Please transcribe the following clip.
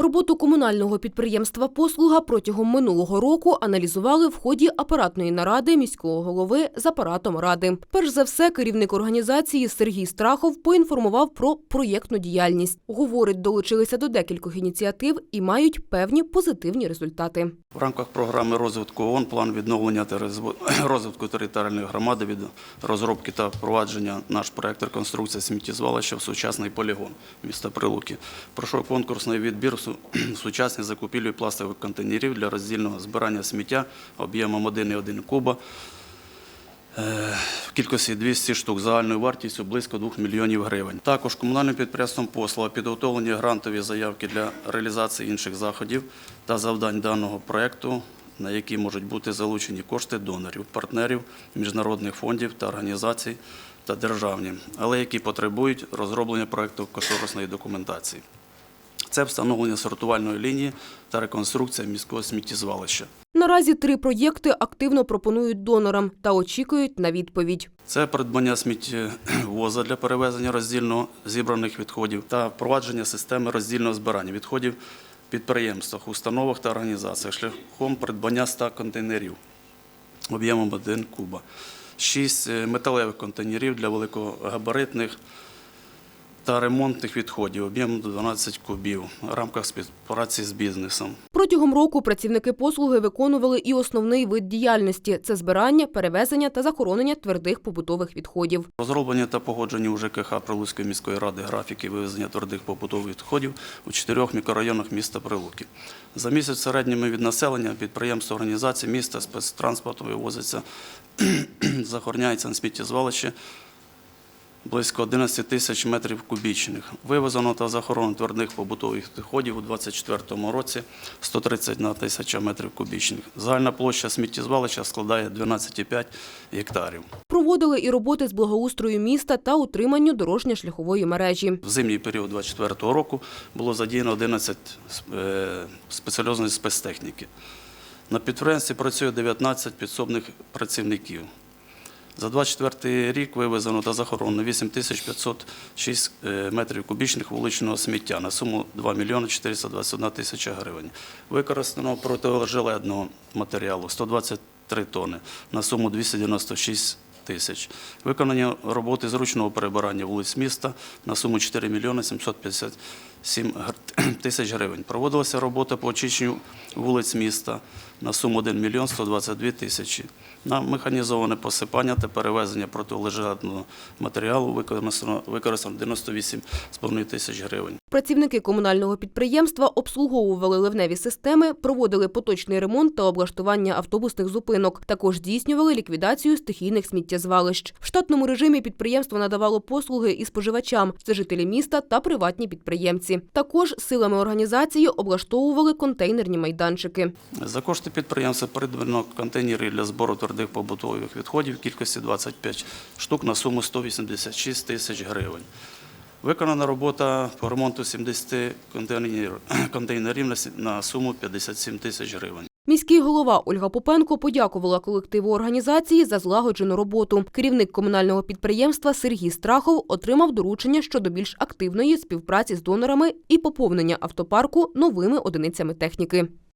Роботу комунального підприємства «Послуга» протягом минулого року аналізували в ході апаратної наради міського голови з апаратом ради. Перш за все, керівник організації Сергій Страхов поінформував про проєктну діяльність. Говорить, долучилися до декількох ініціатив і мають певні позитивні результати. В рамках програми розвитку ООН план відновлення та розвитку територіальної громади від розробки та впровадження наш проект реконструкція сміттєзвалища в сучасний полігон міста Прилуки. Пройшов конкурсний відбір су- сучасних закупівлі пластикових контейнерів для роздільного збирання сміття об'ємом 1,1 куба е, в кількості 200 штук загальною вартістю близько 2 мільйонів гривень. Також комунальним підприємством послуга підготовлені грантові заявки для реалізації інших заходів та завдань даного проекту, на які можуть бути залучені кошти донорів, партнерів, міжнародних фондів та організацій та державні, але які потребують розроблення проекту кошторисної документації. Це встановлення сортувальної лінії та реконструкція міського сміттєзвалища. Наразі три проєкти активно пропонують донорам та очікують на відповідь. Це придбання сміттєвоза для перевезення роздільно зібраних відходів та впровадження системи роздільного збирання відходів в підприємствах, установах та організаціях шляхом придбання 100 контейнерів об'ємом 1 куба, 6 металевих контейнерів для великогабаритних та ремонтних відходів об'ємом 12 кубів в рамках співпраці з бізнесом. Протягом року працівники послуги виконували і основний вид діяльності це збирання, перевезення та захоронення твердих побутових відходів. Розроблення та погодження у ЖКХ Прилуцької міської ради графіки вивезення твердих побутових відходів у чотирьох мікрорайонах міста Прилуки. За місяць в середньому від населення підприємств організації міста спецтранспорту вивозиться, захороняється на сміттєзвалище близько 11 тисяч метрів кубічних. Вивезено та захоронено твердих побутових відходів у 2024 році 131 тисяча метрів кубічних. Загальна площа сміттєзвалища складає 12,5 гектарів. Проводили і роботи з благоустрою міста та утриманню дорожньо-шляхової мережі. В зимній період 2024 року було задіяно 11 е, спеціальної спецтехніки. На підприємстві працює 19 підсобних працівників. За 2024 рік вивезено та захоронено 8506 е, метрів кубічних вуличного сміття на суму 2 мільйони 421 тисяча гривень. Використано протиожеледного матеріалу 123 тонни на суму 296 тисяч. Виконані роботи зручного перебирання вулиць міста на суму 4 мільйони 750 7 тисяч гривень. Проводилася робота по очищенню вулиць міста на суму 1 мільйон 122 тисячі. На механізоване посипання та перевезення протилежатного матеріалу використано використано 98,5 тисяч гривень. Працівники комунального підприємства обслуговували ливневі системи, проводили поточний ремонт та облаштування автобусних зупинок. Також здійснювали ліквідацію стихійних сміттєзвалищ. В штатному режимі підприємство надавало послуги і споживачам це жителі міста та приватні підприємці. Також силами організації облаштовували контейнерні майданчики. За кошти підприємства придбано контейнери для збору твердих побутових відходів кількості 25 штук на суму 186 тисяч гривень. Виконана робота по ремонту 70 контейнерів, на суму 57 тисяч гривень. Міський голова Ольга Попенко подякувала колективу організації за злагоджену роботу. Керівник комунального підприємства Сергій Страхов отримав доручення щодо більш активної співпраці з донорами і поповнення автопарку новими одиницями техніки.